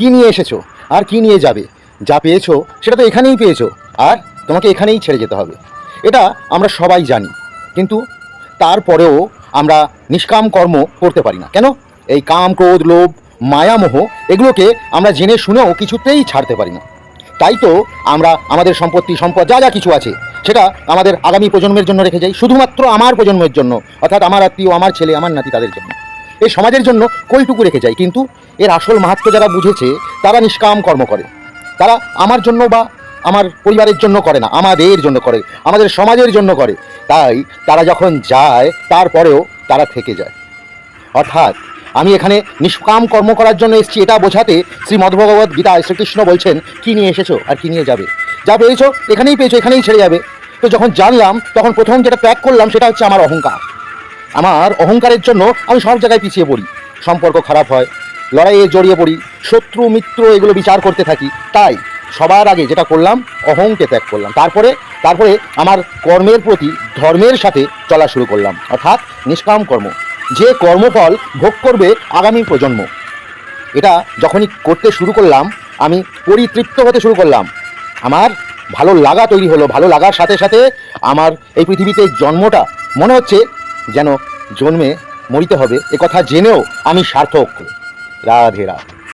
কি নিয়ে এসেছ? আর কি নিয়ে যাবে? যা পেয়েছ, সেটা তো এখানেই পেয়েছ। আর তোমাকে এখানেই ছেড়ে যেতে হবে। এটা আমরা সবাই জানি। কিন্তু তারপরেও আমরা নিষ্কাম কর্ম করতে পারি না। কেন? এই কাম, ক্রোধ, লোভ, মায়ামোহ, এগুলোকে আমরা জেনে শুনেও কিছুতেই ছাড়তে পারি না। তাই তো আমরা আমাদের সম্পত্তি, সম্পদ, যা যা কিছু আছে, সেটা আমাদের আগামী প্রজন্মের জন্য রেখে যাই। শুধুমাত্র আমার প্রজন্মের জন্য, অর্থাৎ আমার আত্মীয়, আমার ছেলে, আমার নাতি, তাদের জন্য। এই সমাজের জন্য কইটুকু রেখে যায় কিন্তু এর আসল মাহাত্ম যারা বুঝেছে, তারা নিষ্কাম কর্ম করে। তারা আমার জন্য বা আমার পরিবারের জন্য করে না, আমাদের জন্য করে, আমাদের সমাজের জন্য করে। তাই তারা যখন যায়, তারপরেও তারা থেকে যায়। অর্থাৎ আমি এখানে নিষ্কাম কর্ম করার জন্য এসেছি, এটা বোঝাতে শ্রী শ্রীমদ্ভগবত গীতা শ্রীকৃষ্ণ বলছেন, কী নিয়ে এসেছ আর কী নিয়ে যাবে? যা পেয়েছ, এখানেই পেয়েছ, এখানেই ছেড়ে যাবে। তো যখন জানলাম, তখন প্রথম যেটা ত্যাগ করলাম, সেটা হচ্ছে আমার অহংকার। আমার অহংকারের জন্য আমি সব জায়গায় পিছিয়ে পড়ি। সম্পর্ক খারাপ হয়, লড়াইয়ে জড়িয়ে পড়ি, শত্রু, মিত্র এগুলো বিচার করতে থাকি। তাই সবার আগে যেটা করলাম, অহংকে ত্যাগ করলাম। তারপরে তারপরে আমার কর্মের প্রতি ধর্মের সাথে চলা শুরু করলাম। অর্থাৎ নিষ্কাম কর্ম। যে কর্মফল ভোগ করবে আগামী প্রজন্ম। এটা যখনই করতে শুরু করলাম, আমি পরিতৃপ্ত হতে শুরু করলাম। আমার ভালো লাগা তৈরি হলো। ভালো লাগার সাথে সাথে আমার এই পৃথিবীতে জন্মটা, মনে হচ্ছে যেন জন্মে মরিতে হবে। এ কথা জেনেও আমি সার্থক। রাধে রাধে।